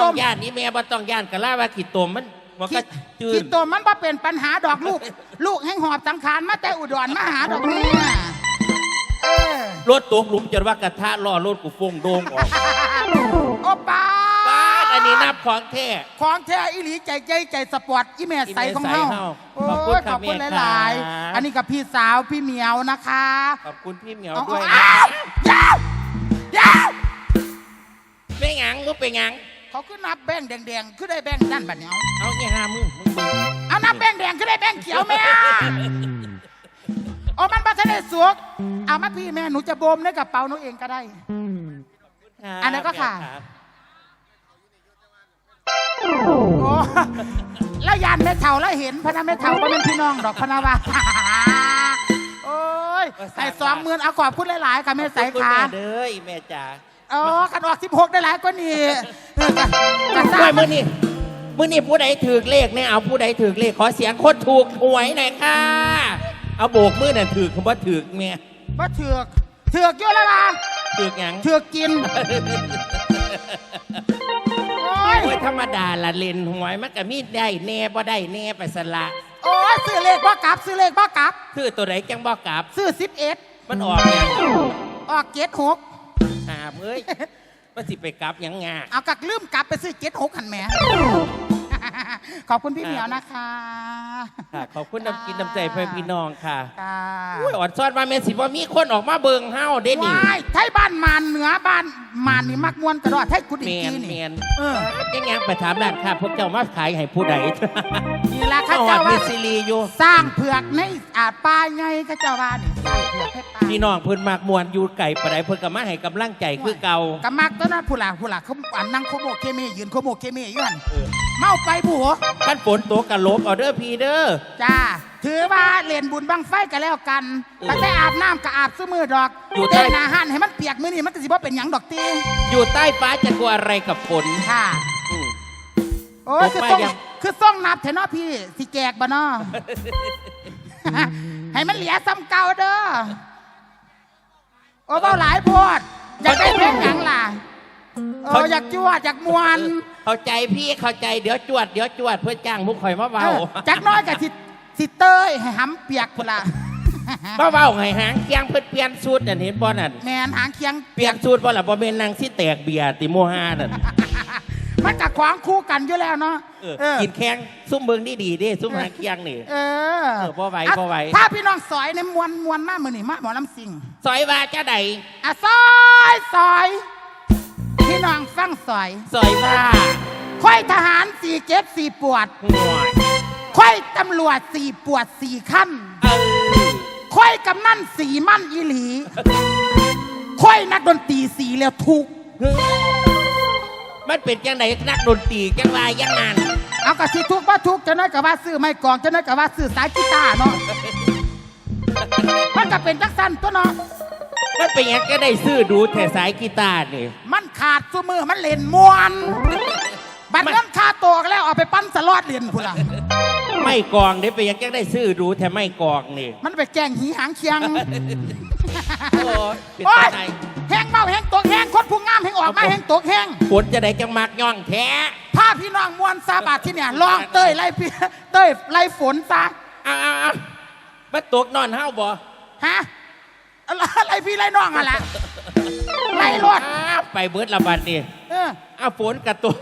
ต้องย่านนี้แม่บ่ต้องย่านกะล่าว่าขีดตมมันมันก็จืคิดดตัวมันบ่เป็นปัญหาดอกลูก ลูกแห่งหอบสังขารมาแต่อุดรมาหาดอกเนี่ยเออรถตกหลุมจนว่ากระทะล้อรถกูฟงโดงออกโอป้าบ้านอันนี้นับของแท้ของแท้อีหลีใจใจใจสปอร์ตอีแม่ใสของเฮาอีแม่ใสเฮาโอ้ขอบคุณยคขรับอบคุณแม่หลายครับๆอันนี้กับพี่สาวพี่เหมียวนะคะ ขอบคุณพี่เหมียวเอาด้วยเอานะเอาเดี๋ยวเดี๋ยวไม่หยังมึงไปหยัง เขาขึ้นนับแบงค์แดงๆขึ้นได้แบงค์ด้านบัดเนี้ยเอาเนี่ยห้ามึงมึงมึงเอานับแบงค์แดงขึ้นได้แบงค์เขียวแม่โอ้มันบัตรเนสวกเอามาพี่แม่หนูจะโบมในกระเป๋าหนูเองก็ได้ อันนั้นก็ค่ะรับโอ้แล้วยานแม่เฒ่าแล้วเห็นพะนะแม่เฒ่าก็เป็นพี่น้องดอกพะนะว่าโอ้ยใส่สองหมื่นเอาขอบคุณหลายๆค่ะแม่ใสขอบคุณค่ะแม่เด้อแม่จ๋าอ๋อขันออกสิบหกได้หลายกว่านี่เออ กันกันสร้าด้วยงมือนี่มือนี่ผู้ใดถือเลขเนี่ยเอาผู้ใดถือเลขขอเสียงคนถูกหวยหน่อยค่ะ เอาโบกมือน่ะถือคำว่าถือแม่ว่าเถือกเถือกเยอะเลยล่ะถือหยังเถือกกินโอ้ยโอ้ยธรรมดาละเล่นหวยมันก็มีได้แน่บ่ได้แน่ไปสละโอ้ยซื้อเลขบ่กลับซื้อเลขบ่กลับคือตัวไหนจังบ่กลับซื้อสิบเอ็ดมันออกหยังออกเจ็ดหกหามเอ้ย ว่าสิไปกลับหยังงาเอากักลืมกลับไปซื้อเจ็ดหกหันแหม่ขอบคุณพี่เหมียวนะคะ ค่ะขอบคุณน้ำกินน้ำใจเพื่อนพี่น้องค่ะค่ะอุ้ยอดซอดมาเมนสิว่ามีคนออกมาเบิงเฮาเด้นี่ว้ายไทยบ้านมานเหนือบ้านมานนี่มักมวนกระดอดไทยกุดอีเมกีนนี่เมนเออยังยังไปถามร้านค่ะพวกเจ้ามาขายให้ผู้ใดนี่ละข้าเข้าเจ้าวัดมีว่าซีรีอยู่ สร้างเผือกในอาป้ายไงข้าเจ้าว่านี่สร้างเผือกให้ป้าพี่น้องเพิ่นมากมวนอยู่ไก่ปะไดเพิ่นก็มาให้กำลังใจคือเก่ากำมักตัวนั้นผู้หลาผู้หลาเขาอันนั่งโคโมเคเมยืนโคโมเคเมอยู่หันเออ เมาไปบัวขั้นฝนตกกะลบเอาเด้อพี่เด้อจ้าถือว่าเล่นบุญบังไฟกันแล้วกันเออแต่แต่อาบน้ำก็อาบซื้อมือดอกอยู่ใต้เต้นอาหารให้มันเปียกมือนี่มันก็สิบ่เป็นหยังดอกตีอยู่ใต้ฟ้าจะกลัวอะไรกับฝนค่ะอืมโอ้ยตคืกอมาต้องยังคือต้องนับเถอะเนาะพี่สิแจกบ่เนาะให้มันเหลียซ้ำเก่าเด้อโอ้เบาหลายโพดอยากได้เพลงหยังล่ะเอออยากจวดอยากมวน เข้าใจพี่เข้าใจเดี๋ยวจวดเดี๋ยวจวดเพื่อจ้างมุกข่อยมาเบาเออจักน้อยกับสิสิเตยให้หำเปียกพุ่นล่ะมาเบาให้หางเคียงเพื่อเปลี่ยนสูตรนั่นเห็นบ่นั่นแมนหางเคียงเปลี่ยนสูตรบ่ล่ะบ่แม่นนางสิแตกเบียร์ติโมหานั่นมันกับขวางคู่กันอยู่แล้วเนาะเออเออกินแข้งซุ่มเบิงดีดีๆเดิซุ่มหางเคียงนี่เออเออบ่ไหวอะบ่ไหวถ้าพี่น้องสอยในมวนมวนมากมือนี่มาหมอลำสิงซอยว่าจะใดอะซอยซอยพี่ น้องฟังซอยซอยว่าค่อยทหารสี่เจ็บสี่ปวดห่วยค่อยตำรวจสี่ปวดสี่ขั้นเออค่อยกำนั่นสี่มั่นอีหลีค่อยนักดนตรีสี่แล้วทุกข์มันเป็นจังไดนักดนตรีจังว่ายังงานเอากะสิทุกข์ว่าทุกข์จะน้อยกับว่าซื้อไม่กลองจะน้อยกับว่าซื้อสายกีตาร์เนาะมันก็เป็นจักสั้นตัวเนาะ มันเป็นหยังก็ได้ซื้อดูแต่สายกีตาร์นี่มันขาดตัวมือมันเล่นมวนบัตรเงินค่าตัวก็แล้วเอาไปปั้นสลอดเรียนพุ่นล่ะไม่กองได้เป็นหยังก็ได้ซื้อดูแต่ไม่กองนี่มันไปแกล้งหีหางเคียง โอ้ยเป็นโอ้ยจังไดแห้งเมาแห้งตกแห้งคนผู้งามแห้งออกมาแห้งตกแห้งฝนจะได้จังมักย่องแท้ถ้าพี่น้องมวนซาบาทที่เนี่ยลองเต้ยไล่พี่เต้ยไล่ฝนซะเอาเอาเอามาตกนอนเฮาบ่ฮะ อะไรพี่ไล่น้องอะล่ะไล่รถอ้าวไปเบิดละบัดนี่เอออ้าวฝนกับตัว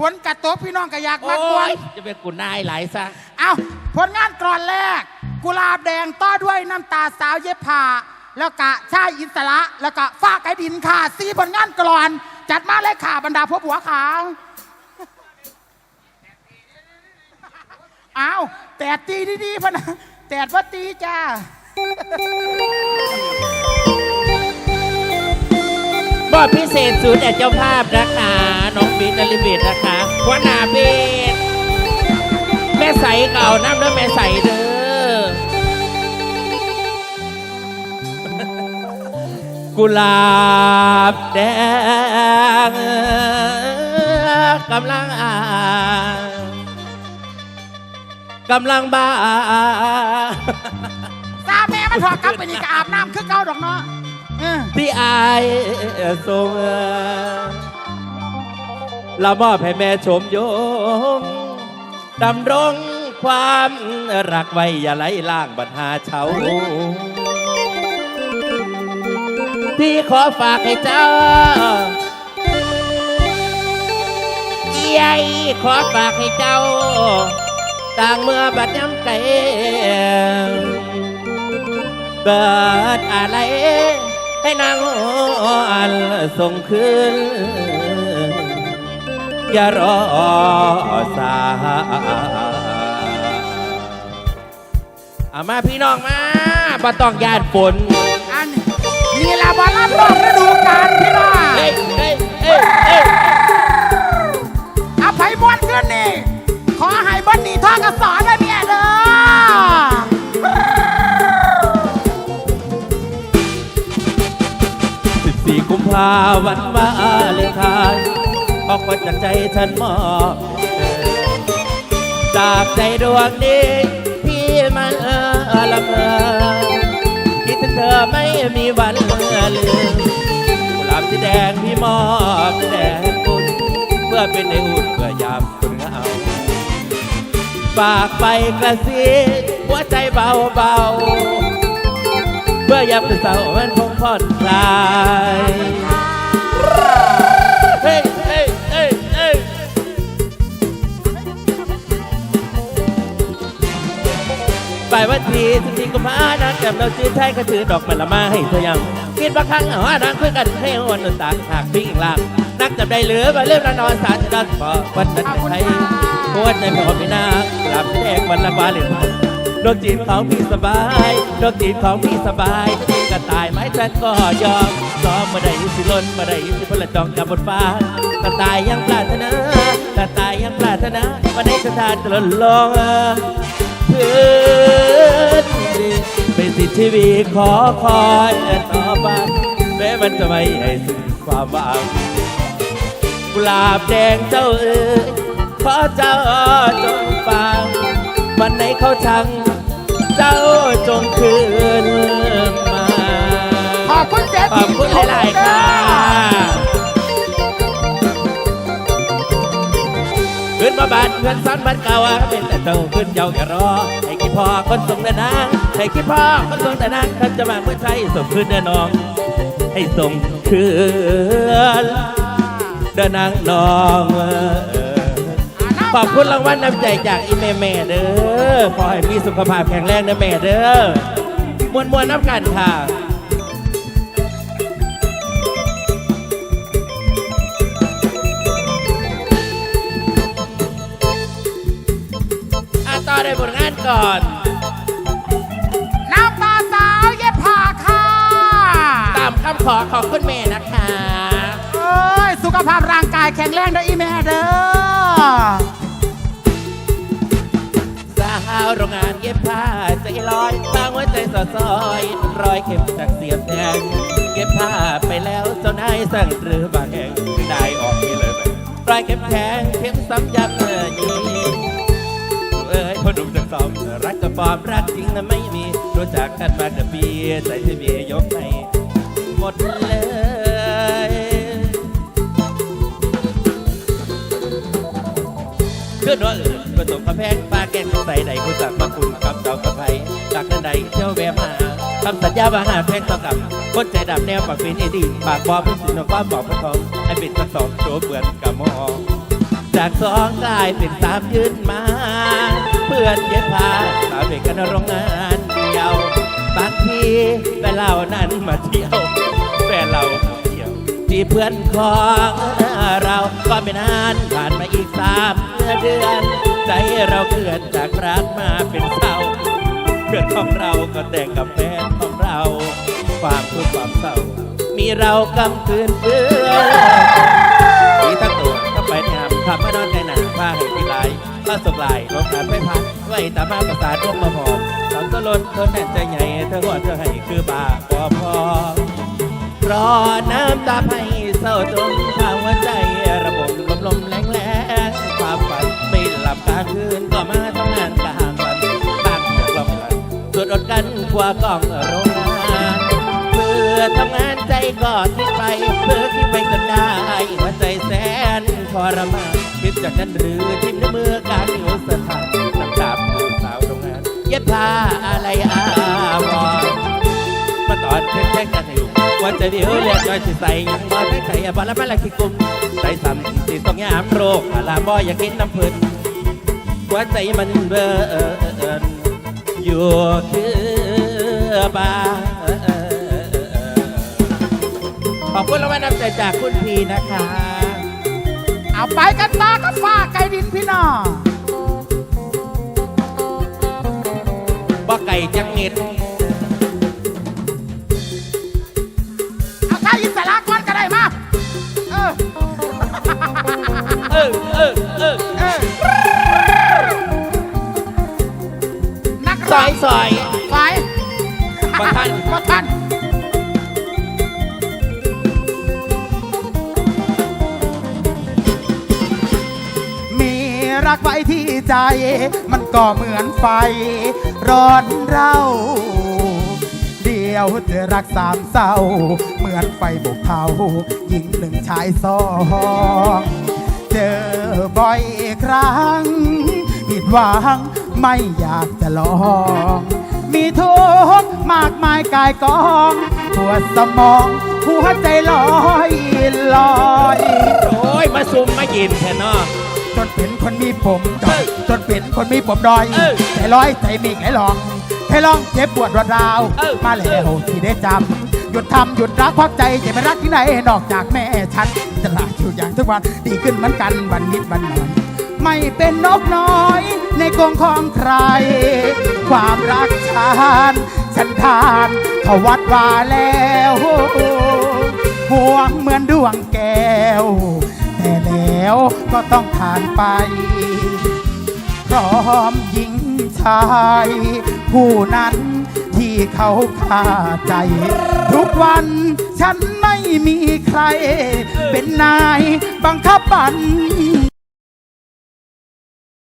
ฝนกระตกพี่น้องก็อยากโอ้มากวนยจะเป็นกุนายหลายซะเอาผลงานกรอนแรก กุหลาบแดงต่อด้วยน้ำตาสาวเย็บผ้าแล้วก็ชายอิสระแล้วก็ฟ้าไกดินค่ะสีผลงานกรอน จัดมาเลยค่ะบรรดาพวกหัวขาวเอาแต่ตีดีๆพะนะแต่ว่าตีจ้า บอดพิเศษศูนย์แด่เจ้าภาพนะคะน้องบีนลิเบตนะคะหัวหน้าเบสแม่ใสเก่าน้ำเด้อแม่ใสเด้อกุหลาบแดงกำลังอ่ากำลังบ้าซาแม่มันถอดกลับไปนี่ก็อาบน้ำคือเก่าดอกเนาะ ที่อายทรงเรามอบให้แม่ชมยงดำรงความรักไว้อย่าไหลล่างบัญหาเฉาพี่ขอฝากให้เจ้าเอียยขอฝากให้เจ้า ต่างเมื่อบัดย้ำไก่เบิดอะไร ให้นางอันส่งคืน อย่ารอสาเอามาพี่น้องมาบ่ต้องยานฝนอันนี่ละบอลลันรอบฤดูกาลพี่น้องเอ้ยเอ้ยเอ้ยเอ้ยอภัยมวนขึ้นนี่ ขอให้บนดีท่อกระสอนได้เมียเด้อ 14กุมภาวันวาเลนไทน์ออกมาจากใจฉันมอบจากใจดวงนี้พี่มันเออละเมอคิดถึงเธอไม่มีวันเมื่อลืมกุหลาบสีแดงพี่มอบแด่คุณเพื่อเป็นในอุ่นเพื่อยามคุณเหงาฝากไปกระซิบหัวใจเบาเบาๆ เพื่อยามคืนเศร้ามันคงผ่อนคลายเฮ้ยเฮ้ยเฮ้ยเฮ้ยไปวันที่สิบสี่กุมภาพันธ์จำเราชื่อไทยก็ถือดอกมันละมาให้เธอยังคิดว่าครั้งเอาว่านางคุยกันให้วันนุนตาหากพี่อีกลางนักจับได้เหลือมาเรื่องนอนสารจะดันบอกวันนั้นไทยปวดในพอมีนาหลับแดงวันละบาเลน ดวงจีบของพี่สบายดวงจีบของพี่สบายกระตายไหมฉันก็ยอมซ้อมมาได้สิล้นมาได้สิพลจองกับบนฟ้ากระตายยังปรารถนากระตายยังปรารถนาวันนี้สถานจะลดลงเพื้นดินเป็นสิทธิชีวีขอคอยต่อไปแม้มันจะไม่ให้สิ้นความหวังกุหลาบแดงเจ้าเอ๋ยขอเจ้าจงฟังวันไหนเขาชัง เจ้าจงคืนมา ขอบคุณเจ๊ขอบคุณหลายๆค่ะขึ้นมาบานเพื่อนซ้อนบ้านเก่าเป็นแต่เจ้าขึ้นเยาอย่ารอ ให้คิดพ่อคนส่งแต่นางให้คิดพ่อคนส่งแต่นางเขาจะมาเมื่อใช้ส่งคืนเดินน้อง ให้ส่งคืนเดินนางน้องเออ ขอบคุณรางวัลน้ำใจจากอีแม่แม่เด้อ ขอให้มีสุขภาพแข็งแรงนะแม่เด้อ มวนมวนๆน้ำกันค่ะอาต่อได้ผลงานก่อน น้ำตาสาวเย็บผ้าค่ะตามคำขอของคุณเมย์นะคะ เอ้ย สุขภาพร่างกายแข็งแรงเด้ออีแม่เด้อสาวโรงงานเย็บผ้าใจลอยบางหัวใจสอดซอยรอยเข็มจากเสียบแทงเย็บผ้าไปแล้วเจ้านายสั่งหรือบางแห่งได้ออกนี่เลยรอยเข็มแทงเพียงซ้ำยับเมื่อนี้เอ้ยพอดุมจากสอมรักกับปอมรักจริงนะไม่มีรู้จักกันมาเกือบปีใจที่มียกให้หมดเลยขึ้นว่าอื่น ประสบกระแพงปลาแก้งใส่ใดผู้จักมาคุณกับเจ้ากระไพจากนั้นใดเที่ยวแวะมาคำสัญญาว่าหาแพงต่อกับคนใจดำแนวปากเป็นไอดีปากบอเป็นสินความบอกพระทองให้เป็นสักสองโจเปือนกับมองจากสองกลายเป็นสามยืนมา เพื่อนเย็บผ้าสาวเด็กกันโรงงานเดียวบางทีแฟนเรานั้นมาเที่ยวแฟนเราเที่ยวที่เพื่อนของเราก็ไม่นานผ่านมาอีกสามเดือน ใจเราเคลื่อนจากรักมาเป็นเศร้าเพื่อนของเราก็แต่งกับแฟนของเรา ความทุกข์ความเศร้า มีเรากำคืนเพื่อนมีทั้งตัวทั้งไปเนี่ยทำมานอนในหนาผ้าให้ที่ลายผ้าสกลายโรงการไม่พันไว้ตามาประสาทร่วงมาพอทำตะลนทนแน่นใจใหญ่เธอหัวเธอให้คือบาพอพอรอน้ำตาให้เศร้าจนทางหัวใจระบบลมลมแรงแรง ลับกลางคืนก็มาทำงานกลางวันตั้งแต่กลางวันสวดอดกันกว่ากล้องโรงงานเพื่อทำงานใจก็คิดไปเพื่อคิดไปจนได้หัวใจแสนทรมานคิดจากนั้นหรือทิ้มในมือการหนียวสถานน้ำตาผู้สาวโรงงาน เย็บผ้าอะไรอาวรมาตอนเช็คแช็คกันอยู่ว่าจะเดียวเรียกจอยสิใส่ยังบ่ได้ใส่บอลละมันละขี้กุมใส่ซ้ำสิต้องยามโรคอาลาบ่อยากกินน้ำพิ่น หัวใจมันเบิ่นอยู่คือบาขอบคุณรางวัลน้ำใจจากคุณพีนะคะ เอาไปกันต่อก็ฟ้าไก่ดินพี่น้องบ่ไก่จังเม็ดเอาชายอิสระก่อนก็ได้มาเออ เออ เออ เออ เออนักซร้อองยซอยไฟบ่ทัน บ่ทันมีรักไว้ที่ใจ มันก็เหมือนไฟ ร้อนเร่า เดียวเจอรักสามเศร้า เหมือนไฟบกเผาหญิงหนึ่งชายสองเจอบ่อยครั้ง ผิดหวัง ไม่อยากจะลอง มีทุกข์มากมายกายกองปวดสมองหัวใจลอยลอยโอ้ย มาซุ่มมากินแค่นอจนเป็นคนมีผมดอยเอ้ยจนเป็นคนมีผมดอยเอ้ยใจร้อยใจมีไงลองให้ลองเจ็บปวดรวดราวเอ้ยมาแล้วที่ได้จำหยุดทำหยุดรักควักใจจะไม่รักที่ไหนนอกจากแม่ฉันจะลาอยู่อย่างทุกวันดีขึ้นเหมือนกันวันนิดวันหน่อย ไม่เป็นนกน้อย ในกรงของใคร ความรักฉันฉันทานเขาวัดว่าแล้วห่วงเหมือนดวงแก้ว แต่แล้วก็ต้องผ่านไป พร้อมหญิงชาย ผู้นั้นที่เขาฆ่าใจ ทุกวันฉันไม่มีใคร เป็นนายบังคับบัญ